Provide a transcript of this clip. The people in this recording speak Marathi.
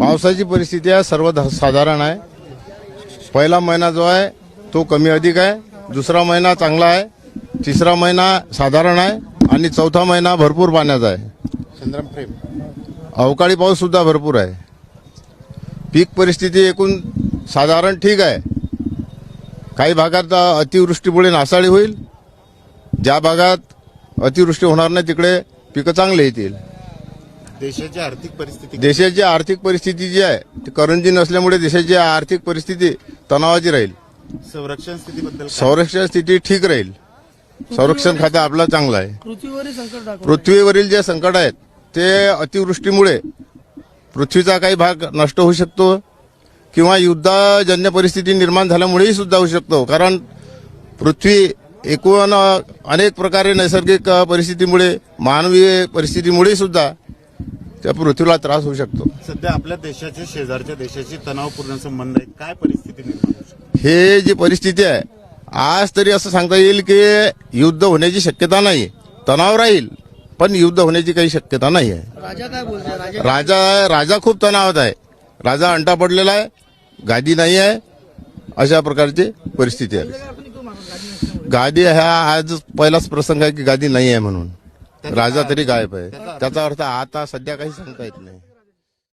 पावसाची परिस्थिती आहे सर्व साधारण आहे. पहिला महिना जो आहे तो कमी अधिक आहे. दुसरा महिना चांगला आहे. तिसरा महिना साधारण आहे. आणि चौथा महिना भरपूर पाण्याचा आहे. चंद्रम प्रेम अवकाळी पाऊस सुद्धा भरपूर आहे. पीक परिस्थिती एकूण साधारण ठीक आहे. काही भागात अतिवृष्टीमुळे नासाडी होईल. ज्या भागात अतिवृष्टी होणार नाही तिकडे पिकं चांगले येतील. देशाची आर्थिक परिस्थिती देशाची आर्थिक परिस्थिती जी आहे ती करंजी नसल्यामुळे देशाची आर्थिक परिस्थिती तणावाची राहील. संरक्षण स्थितीबद्दल? संरक्षण स्थिती ठीक राहील. संरक्षण खातं आपलं चांगलं आहे. संकट दाखवलं. पृथ्वीवरील जे संकट आहेत ते अतिवृष्टीमुळे पृथ्वीचा काही भाग नष्ट होऊ शकतो किंवा युद्धजन्य परिस्थिती निर्माण झाल्यामुळेही सुद्धा होऊ शकतो. कारण पृथ्वी एकूण अनेक प्रकारे नैसर्गिक परिस्थितीमुळे मानवी परिस्थितीमुळे सुद्धा त्या पृथ्वीला त्रास होऊ शकतो. सध्या आपल्या देशाच्या शेजारच्या देशाशी तणावपूर्ण संबंध आहे काय परिस्थिती निर्माण हे जी परिस्थिती आहे आज तरी असं सांगता येईल की युद्ध होण्याची शक्यता नाही. तणाव राहील पण युद्ध होण्याची काही शक्यता नाही आहे. राजा काय बोलते राजा राजा राजा खूप तणावात आहे. राजा अंटा पडलेला आहे गादी नाही आहे अशा प्रकारची परिस्थिती आहे. गादी हा आज पहिलाच प्रसंग आहे की गादी नाही आहे म्हणून. राजा तरी गायब आहे. त्याचा अर्थ आता सध्या काही सांगता येत नाही.